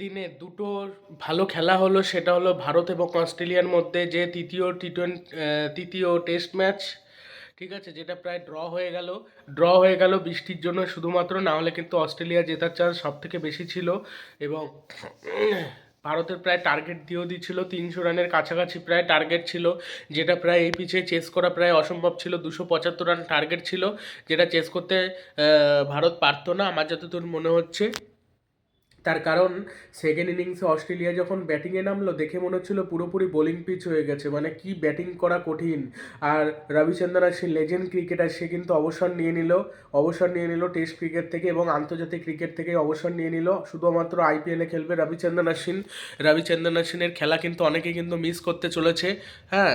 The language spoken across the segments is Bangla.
দিনে দুটো ভালো খেলা হলো, সেটা হলো ভারত এবং অস্ট্রেলিয়ার মধ্যে যে তৃতীয় টি টোয়েন্টি তৃতীয় টেস্ট ম্যাচ ঠিক আছে, যেটা প্রায় ড্র হয়ে গেল। ড্র হয়ে গেল বৃষ্টির জন্য শুধুমাত্র, না হলে কিন্তু অস্ট্রেলিয়া জেতার চান্স সব থেকে বেশি ছিল এবং ভারতের প্রায় টার্গেট দিয়েও দিচ্ছিল, তিনশো রানের কাছাকাছি প্রায় টার্গেট ছিল, যেটা প্রায় এই পিচে চেস করা প্রায় অসম্ভব ছিল, দুশো পঁচাত্তর রান টার্গেট ছিল, যেটা চেস করতে ভারত পারতো না, আমার যতদূর মনে হচ্ছে। তার কারণ সেকেন্ড ইনিংসে অস্ট্রেলিয়া যখন ব্যাটিংয়ে নামলো, দেখে মনে হচ্ছিল পুরোপুরি বোলিং পিচ হয়ে গেছে। মানে কি ব্যাটিং করা কঠিন। আর রবিচন্দ্রন সে লেজেন্ড ক্রিকেটার সে কিন্তু অবসর নিয়ে নিল, অবসর নিয়ে নিল টেস্ট ক্রিকেট থেকে এবং আন্তর্জাতিক ক্রিকেট থেকে অবসর নিয়ে নিল। শুধুমাত্র আইপিএলে খেলবে রবিচন্দ্রন অশ্বিন রবিচন্দ্রন অশ্বিনের খেলা কিন্তু অনেকে কিন্তু মিস করতে চলেছে। হ্যাঁ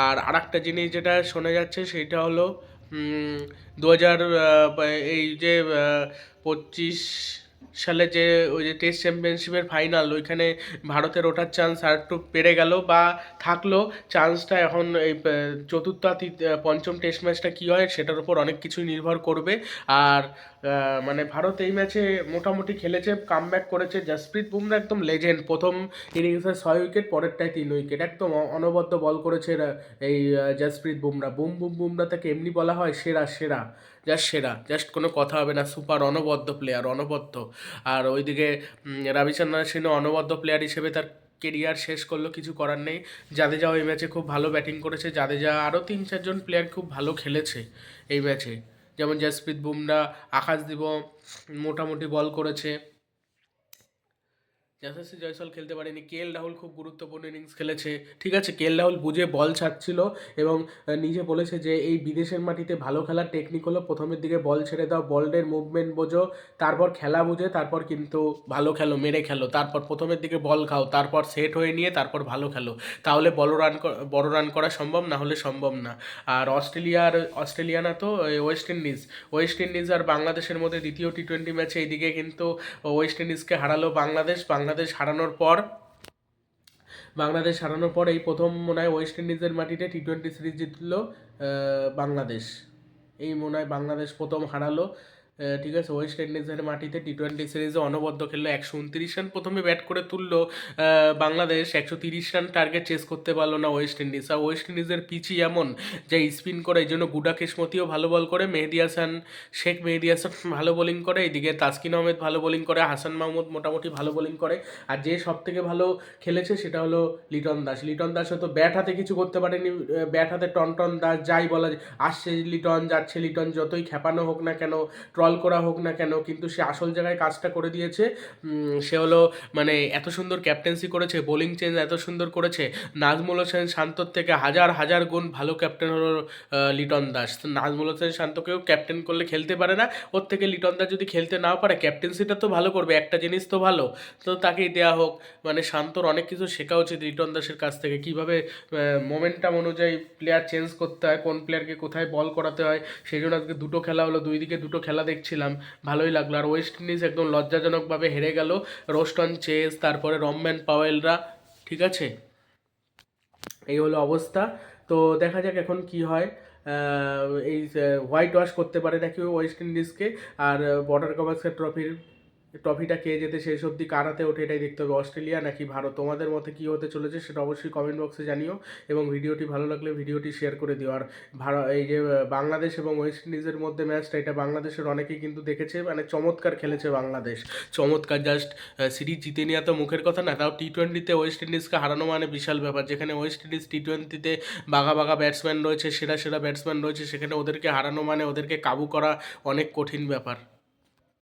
আর আরেকটা জিনিস যেটা শোনা যাচ্ছে, সেটা হলো দু হাজার এই যে পঁচিশ সালে যে ওই যে টেস্ট চ্যাম্পিয়নশিপের ফাইনাল ওইখানে ভারতের ওঠার চান্স আর একটু বেড়ে গেল বা থাকল। চান্সটা এখন এই চতুর্থ পঞ্চম টেস্ট ম্যাচটা কী হয় সেটার উপর অনেক কিছুই নির্ভর করবে। আর মানে ভারত এই ম্যাচে মোটামুটি খেলেছে কামব্যাক করেছে জসপ্রীত বুমরা একদম লেজেন্ড প্রথম ইনিংসে ছয় উইকেট পরেরটায় তিন উইকেট একদম অনবদ্য বল করেছে এই জসপ্রীত বুমরা বুম বুম বুমরা তাকে এমনি বলা হয় সেরা সেরা। জাস্ট সেরা জাস্ট কোনো কথা হবে না সুপার অনবদ্য প্লেয়ার অনবদ্য। আর ওইদিকে রবিচন্দ্রন সিনও অনবদ্য প্লেয়ার হিসেবে তার কেরিয়ার শেষ করল, কিছু করার নেই। জাদেজা ওই ম্যাচে খুব ভালো ব্যাটিং করেছে। জাদেজা আরও তিন চারজন প্লেয়ার খুব ভালো খেলেছে এই ম্যাচে যেমন জসপ্রীত বুমরা আকাশদীপ মোটামুটি বল করেছে। যশস্বী জয়সল খেলতে পারেনি। কে এল রাহুল খুব গুরুত্বপূর্ণ ইনিংস খেলেছে। ঠিক আছে, কে এল রাহুল বুঝে বল ছাড়ছিল এবং নিজে বলেছে যে এই বিদেশের মাটিতে ভালো খেলার টেকনিক হলো প্রথমের দিকে বল ছেড়ে দাও বলের মুভমেন্ট বোঝো, তারপর খেলা বুঝে, তারপর কিন্তু ভালো খেলো, মেরে খেলো, তারপর প্রথমের দিকে বল খাও, তারপর সেট হয়ে নিয়ে তারপর ভালো খেলো। তাহলে বড় রান বড় রান করা সম্ভব, না হলে সম্ভব না। আর অস্ট্রেলিয়ার অস্ট্রেলিয়া না তো ওয়েস্ট ইন্ডিজ ওয়েস্ট ইন্ডিজ আর বাংলাদেশের মধ্যে দ্বিতীয় টি টোয়েন্টি ম্যাচে এইদিকে কিন্তু ওয়েস্ট ইন্ডিজকে হারালো বাংলাদেশ। বাংলাদেশ হারানোর পর, বাংলাদেশ হারানোর পর এই প্রথম মনে হয় ওয়েস্ট ইন্ডিজের মাটিতে টি টোয়েন্টি সিরিজ জিতল বাংলাদেশ। এই মনে হয় বাংলাদেশ প্রথম হারালো। ঠিক আছে ওয়েস্ট ইন্ডিজের মাটিতে টি টোয়েন্টি সিরিজে অনবদ্য খেললো। একশো উনত্রিশ রান প্রথমে ব্যাট করে তুললো বাংলাদেশ। একশো তিরিশ রান টার্গেট চেস করতে পারল না ওয়েস্ট ইন্ডিজ আর ওয়েস্ট ইন্ডিজের পিচই এমন যে স্পিন করে, এই জন্য গুডা কিসমতিও ভালো বল করে, মেহেদি হাসান, শেখ মেহেদি হাসান ভালো বোলিং করে, এদিকে তাসকিন আহমেদ ভালো বোলিং করে, হাসান মাহমুদ মোটামুটি ভালো বোলিং করে। আর যে সব থেকে ভালো খেলেছে সেটা হলো লিটন দাস। লিটন দাস হয়তো ব্যাট হাতে কিছু করতে পারেনি ব্যাট হাতে টন টন দাস যাই বলা আসছে লিটন, যাচ্ছে লিটন, যতই খেপানো হোক না কেন ট্রল করা হোক না কেন, কিন্তু সে আসল জায়গায় কাজটা করে দিয়েছে। সে হলো মানে এত সুন্দর ক্যাপ্টেন্সি করেছে বোলিং চেঞ্জ এত সুন্দর করেছে। নাজমুল হোসেন শান্তর থেকে হাজার হাজার গুণ ভালো ক্যাপ্টেন হলো লিটন দাস। তো নাজমুল হোসেন শান্তকেও ক্যাপ্টেন করলে খেলতে পারে না। ওর থেকে লিটন দাস যদি খেলতে নাও পারে ক্যাপ্টেন্সিটা তো ভালো করবে, একটা জিনিস তো ভালো। তো তাকেই দেওয়া হোক। মানে শান্তর অনেক কিছু শেখা উচিত লিটন দাসের কাছ থেকে। কীভাবে মোমেন্টাম অনুযায়ী প্লেয়ার চেঞ্জ করতে হয়, কোন প্লেয়ারকে কোথায় বল করাতে হয়, সেই জন্য আজকে দুটো খেলা হলো। দুই দিকে দুটো খেলা দেখছিলাম, ভালোই লাগল। আর ওয়েস্ট ইন্ডিজ একদম লজ্জাজনকভাবে হেরে গেল। রোস্টন চেস তারপরে রমম্যান পাওয়েলরা ঠিক আছে? এই হলো অবস্থা। তো দেখা যাক এখন কি হয়। এই হোয়াইট ওয়াশ করতে পারে নাকি ওয়েস্ট ইন্ডিজকে আর বর্ডার গাভাস্কার ট্রফির ট্রফিটা কে যেতে শেষ অবধি কারাতে ওঠে এটাই দেখতে হবে, অস্ট্রেলিয়া নাকি ভারত? তোমাদের মতে কী হতে চলেছে সেটা অবশ্যই কমেন্ট বক্সে জানিও এবং ভিডিওটি ভালো লাগলে ভিডিওটি শেয়ার করে দিও। আর ভারত, এই যে বাংলাদেশ এবং ওয়েস্ট ইন্ডিজের মধ্যে ম্যাচটা এটা বাংলাদেশের অনেকেই কিন্তু দেখেছে মানে চমৎকার খেলেছে বাংলাদেশ। চমৎকার জাস্ট সিরিজ জিতে নেওয়া তো মুখের কথা না, তাও টি টোয়েন্টিতে ওয়েস্ট ইন্ডিজকে হারানো মানে বিশাল ব্যাপার, যেখানে ওয়েস্ট ইন্ডিজ টি টোয়েন্টিতে বাঘা বাঘা ব্যাটসম্যান রয়েছে, সেরা সেরা ব্যাটসম্যান রয়েছে, সেখানে ওদেরকে হারানো মানে ওদেরকে কাবু করা অনেক কঠিন ব্যাপার।